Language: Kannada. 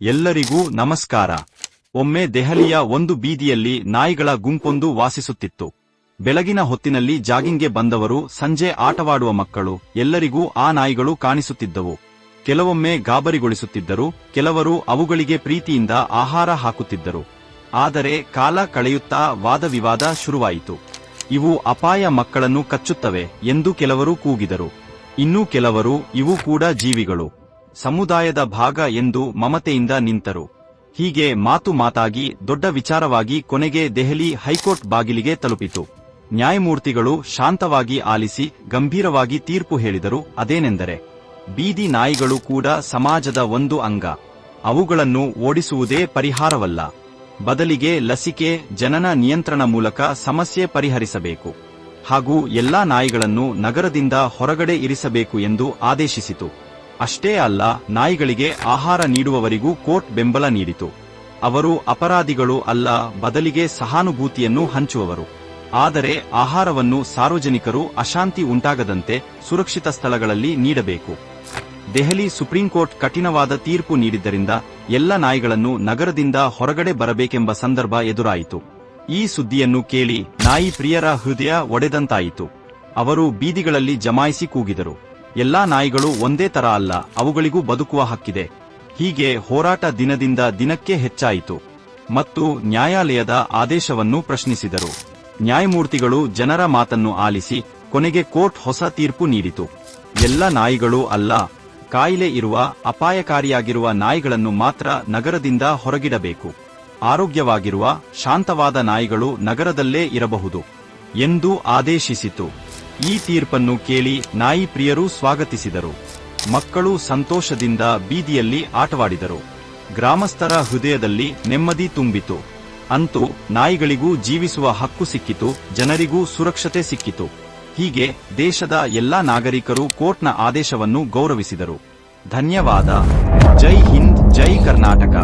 ಎಲ್ಲರಿಗೂ ನಮಸ್ಕಾರ. ಒಮ್ಮೆ ದೆಹಲಿಯ ಒಂದು ಬೀದಿಯಲ್ಲಿ ನಾಯಿಗಳ ಗುಂಪೊಂದು ವಾಸಿಸುತ್ತಿತ್ತು. ಬೆಳಗಿನ ಹೊತ್ತಿನಲ್ಲಿ ಜಾಗಿಂಗ್ಗೆ ಬಂದವರು ಸಂಜೆ ಆಟವಾಡುವ ಮಕ್ಕಳು, ಎಲ್ಲರಿಗೂ ಆ ನಾಯಿಗಳು ಕಾಣಿಸುತ್ತಿದ್ದವು. ಕೆಲವೊಮ್ಮೆ ಗಾಬರಿಗೊಳಿಸುತ್ತಿದ್ದರು, ಕೆಲವರು ಅವುಗಳಿಗೆ ಪ್ರೀತಿಯಿಂದ ಆಹಾರ ಹಾಕುತ್ತಿದ್ದರು. ಆದರೆ ಕಾಲ ಕಳೆಯುತ್ತಾ ವಾದವಿವಾದ ಶುರುವಾಯಿತು. ಇವು ಅಪಾಯ ಮಕ್ಕಳನ್ನು ಕಚ್ಚುತ್ತವೆ ಎಂದು ಕೆಲವರು ಕೂಗಿದರು. ಇನ್ನೂ ಕೆಲವರು ಇವು ಕೂಡ ಜೀವಿಗಳು. ಸಮುದಾಯದ ಭಾಗ ಎಂದು ಮಮತೆಯಿಂದ ನಿಂತರು. ಹೀಗೆ ಮಾತು ಮಾತಾಗಿ ದೊಡ್ಡ ವಿಚಾರವಾಗಿ ಕೊನೆಗೆ ದೆಹಲಿ ಹೈಕೋರ್ಟ್ ಬಾಗಿಲಿಗೆ ತಲುಪಿತು. ನ್ಯಾಯಮೂರ್ತಿಗಳು ಶಾಂತವಾಗಿ ಆಲಿಸಿ ಗಂಭೀರವಾಗಿ ತೀರ್ಪು ಹೇಳಿದರು. ಅದೇನೆಂದರೆ, ಬೀದಿ ನಾಯಿಗಳು ಕೂಡ ಸಮಾಜದ ಒಂದು ಅಂಗ. ಅವುಗಳನ್ನು ಓಡಿಸುವುದೇ ಪರಿಹಾರವಲ್ಲ. ಬದಲಿಗೆ ಲಸಿಕೆ, ಜನನ ನಿಯಂತ್ರಣ ಮೂಲಕ ಸಮಸ್ಯೆ ಪರಿಹರಿಸಬೇಕು. ಹಾಗೂ ಎಲ್ಲಾ ನಾಯಿಗಳನ್ನು ನಗರದಿಂದ ಹೊರಗಡೆ ಇರಿಸಬೇಕು ಎಂದು ಆದೇಶಿಸಿತು. ಅಷ್ಟೇ ಅಲ್ಲ, ನಾಯಿಗಳಿಗೆ ಆಹಾರ ನೀಡುವವರಿಗೂ ಕೋರ್ಟ್ ಬೆಂಬಲ ನೀಡಿತು. ಅವರು ಅಪರಾಧಿಗಳು ಅಲ್ಲ, ಬದಲಿಗೆ ಸಹಾನುಭೂತಿಯನ್ನು ಹಂಚುವವರು. ಆದರೆ ಆಹಾರವನ್ನು ಸಾರ್ವಜನಿಕರು ಅಶಾಂತಿ ಉಂಟಾಗದಂತೆ ಸುರಕ್ಷಿತ ಸ್ಥಳಗಳಲ್ಲಿ ನೀಡಬೇಕು. ದೆಹಲಿ ಸುಪ್ರೀಂ ಕೋರ್ಟ್ ಕಠಿಣವಾದ ತೀರ್ಪು ನೀಡಿದ್ದರಿಂದ ಎಲ್ಲ ನಾಯಿಗಳನ್ನು ನಗರದಿಂದ ಹೊರಗಡೆ ಬರಬೇಕೆಂಬ ಸಂದರ್ಭ ಎದುರಾಯಿತು. ಈ ಸುದ್ದಿಯನ್ನು ಕೇಳಿ ನಾಯಿ ಪ್ರಿಯರ ಹೃದಯ ಒಡೆದಂತಾಯಿತು. ಅವರು ಬೀದಿಗಳಲ್ಲಿ ಜಮಾಯಿಸಿ ಕೂಗಿದರು. ಎಲ್ಲಾ ನಾಯಿಗಳು ಒಂದೇ ತರ ಅಲ್ಲ, ಅವುಗಳಿಗೂ ಬದುಕುವ ಹಕ್ಕಿದೆ. ಹೀಗೆ ಹೋರಾಟ ದಿನದಿಂದ ದಿನಕ್ಕೆ ಹೆಚ್ಚಾಯಿತು. ಮತ್ತು ನ್ಯಾಯಾಲಯದ ಆದೇಶವನ್ನು ಪ್ರಶ್ನಿಸಿದರು. ನ್ಯಾಯಮೂರ್ತಿಗಳು ಜನರ ಮಾತನ್ನು ಆಲಿಸಿ, ಕೊನೆಗೆ ಕೋರ್ಟ್ ಹೊಸ ತೀರ್ಪು ನೀಡಿತು. ಎಲ್ಲ ನಾಯಿಗಳು ಅಲ್ಲ, ಕಾಯಿಲೆ ಇರುವ, ಅಪಾಯಕಾರಿಯಾಗಿರುವ ನಾಯಿಗಳನ್ನು ಮಾತ್ರ ನಗರದಿಂದ ಹೊರಗಿಡಬೇಕು. ಆರೋಗ್ಯವಾಗಿರುವ, ಶಾಂತವಾದ ನಾಯಿಗಳು ನಗರದಲ್ಲೇ ಇರಬಹುದು. ಎಂದು ಆದೇಶಿಸಿತು. ಈ ತೀರ್ಪನ್ನು ಕೇಳಿ ನಾಯಿ ಪ್ರಿಯರು ಸ್ವಾಗತಿಸಿದರು. ಮಕ್ಕಳು ಸಂತೋಷದಿಂದ ಬೀದಿಯಲ್ಲಿ ಆಟವಾಡಿದರು. ಗ್ರಾಮಸ್ಥರ ಹೃದಯದಲ್ಲಿ ನೆಮ್ಮದಿ ತುಂಬಿತು. ಅಂತೂ ನಾಯಿಗಳಿಗೂ ಜೀವಿಸುವ ಹಕ್ಕು ಸಿಕ್ಕಿತು, ಜನರಿಗೂ ಸುರಕ್ಷತೆ ಸಿಕ್ಕಿತು. ಹೀಗೆ ದೇಶದ ಎಲ್ಲಾ ನಾಗರಿಕರು ಕೋರ್ಟ್ನ ಆದೇಶವನ್ನು ಗೌರವಿಸಿದರು. ಧನ್ಯವಾದ. ಜೈ ಹಿಂದ್, ಜೈ ಕರ್ನಾಟಕ.